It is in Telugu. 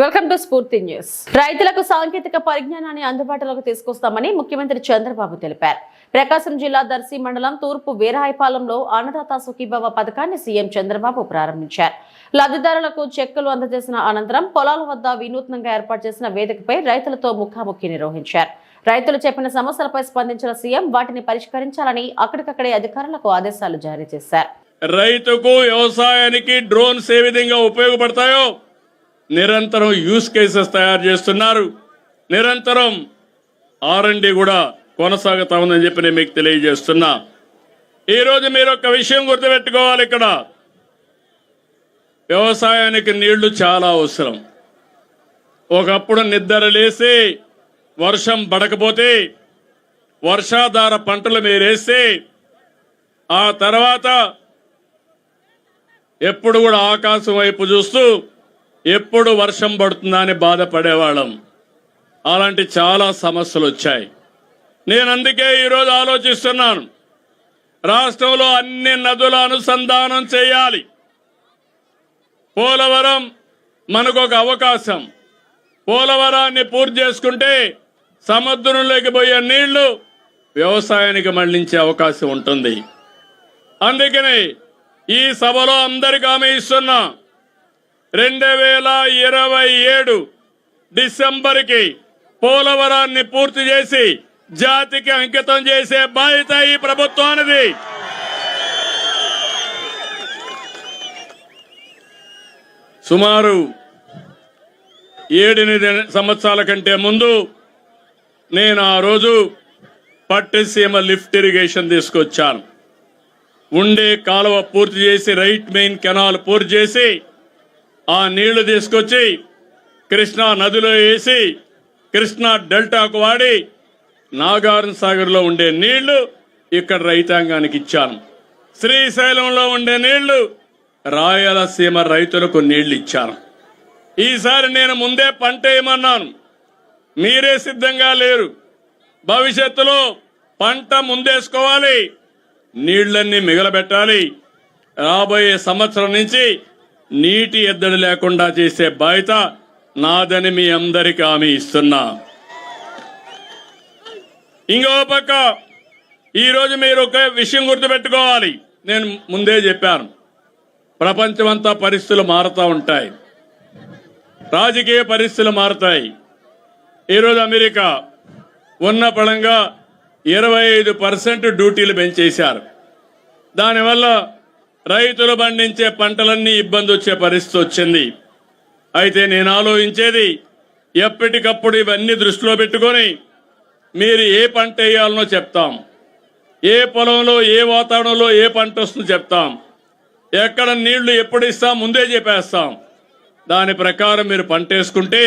వెల్కమ్ టు స్ఫూర్తి న్యూస్. రైతులకు సాంకేతిక పరిజ్ఞానాన్ని అందుబాటులోకి తీసుకొస్తామని ముఖ్యమంత్రి చంద్రబాబు తెలిపారు. ప్రకాశం జిల్లా దర్శి మండలం తూర్పు వీరహాయపాలెంలో అన్నదాత సుఖీభవ పథకాన్ని సీఎం చంద్రబాబు ప్రారంభించారు. లబ్ధిదారులకు చెక్కులు అందజేసిన అనంతరం పొలాల వద్ద వినూత్నంగా ఏర్పాటు చేసిన వేదికపై రైతులతో ముఖాముఖి నిర్వహించారు. రైతులు చెప్పిన సమస్యలపై స్పందించిన సీఎం వాటిని పరిష్కరించాలని అక్కడికక్కడే అధికారులకు ఆదేశాలు జారీ చేశారు. రైతుకు వ్యవసాయానికి డ్రోన్స్ ఏ విధంగా ఉపయోగపడతాయో నిరంతరం యూస్ కేసెస్ తయారు చేస్తున్నారు. నిరంతరం ఆర్ఎండి కూడా కొనసాగుతా ఉందని చెప్పి నేను మీకు తెలియజేస్తున్నా. ఈరోజు మీరు ఒక విషయం గుర్తుపెట్టుకోవాలి ఇక్కడ. వ్యవసాయానికి నీళ్ళు చాలా అవసరం. ఒకప్పుడు నిద్ర లేసి వర్షం పడకపోతే వర్షాధార పంటలు మీరేస్తే ఆ తర్వాత ఎప్పుడు కూడా ఆకాశం వైపు చూస్తూ ఎప్పుడు వర్షం పడుతుందా అని బాధపడేవాళ్ళం. అలాంటి చాలా సమస్యలు వచ్చాయి. నేను అందుకే ఈరోజు ఆలోచిస్తున్నాను. రాష్ట్రంలో అన్ని నదుల అనుసంధానం చేయాలి. పోలవరం మనకు ఒక అవకాశం. పోలవరాన్ని పూర్తి చేసుకుంటే సముద్రంలోకి పోయే నీళ్ళు వ్యవసాయానికి మళ్ళించే అవకాశం ఉంటుంది. అందుకని ఈ సభలో అందరికి హామీ ఇస్తున్నా. రెండు వేల ఇరవై ఏడు డిసెంబర్కి పోలవరాన్ని పూర్తి చేసి జాతికి అంకితం చేసే బాధ్యత ఈ ప్రభుత్వానిది. సుమారు ఏడెనిమిది సంవత్సరాల కంటే ముందు నేను ఆ రోజు పట్టిసీమ లిఫ్ట్ ఇరిగేషన్ తీసుకొచ్చాను. ఉండే కాలువ పూర్తి చేసి రైట్ మెయిన్ కెనాల్ పూర్తి చేసి ఆ నీళ్ళు తీసుకొచ్చి కృష్ణా నదిలో వేసి కృష్ణా డెల్టాకు వాడి నాగార్జున సాగర్లో ఉండే నీళ్ళు ఇక్కడ రైతాంగానికి ఇచ్చాను. శ్రీశైలంలో ఉండే నీళ్ళు రాయలసీమ రైతులకు నీళ్ళు ఇచ్చాను. ఈసారి నేను ముందే పంట వేయమన్నాను మీరే సిద్ధంగా లేరు. భవిష్యత్తులో పంట ముందేసుకోవాలి. నీళ్ళన్నీ మిగలబెట్టాలి. రాబోయే సంవత్సరం నుంచి నీటి ఎద్దడి లేకుండా చేసే బాధ్యత నాదని మీ అందరికి హామీ ఇస్తున్నా. ఇంకో పక్క ఈరోజు మీరు ఒక విషయం గుర్తుపెట్టుకోవాలి. నేను ముందే చెప్పాను. ప్రపంచమంతా పరిస్థితులు మారుతూ ఉంటాయి. రాజకీయ పరిస్థితులు మారుతాయి. ఈరోజు అమెరికా ఉన్న పడంగా ఇరవై ఐదు పర్సెంట్ డ్యూటీలు పెంచేశారు. దానివల్ల రైతులు పండించే పంటలన్నీ ఇబ్బంది వచ్చే పరిస్థితి వచ్చింది. అయితే నేను ఆలోచించేది ఎప్పటికప్పుడు ఇవన్నీ దృష్టిలో పెట్టుకొని మీరు ఏ పంట వేయాలనో చెప్తాం. ఏ పొలంలో ఏ వాతావరణంలో ఏ పంట వస్తుందో చెప్తాం. ఎక్కడ నీళ్ళు ఎప్పుడు ఇస్తాం ముందే చెప్పేస్తాం. దాని ప్రకారం మీరు పంట వేసుకుంటే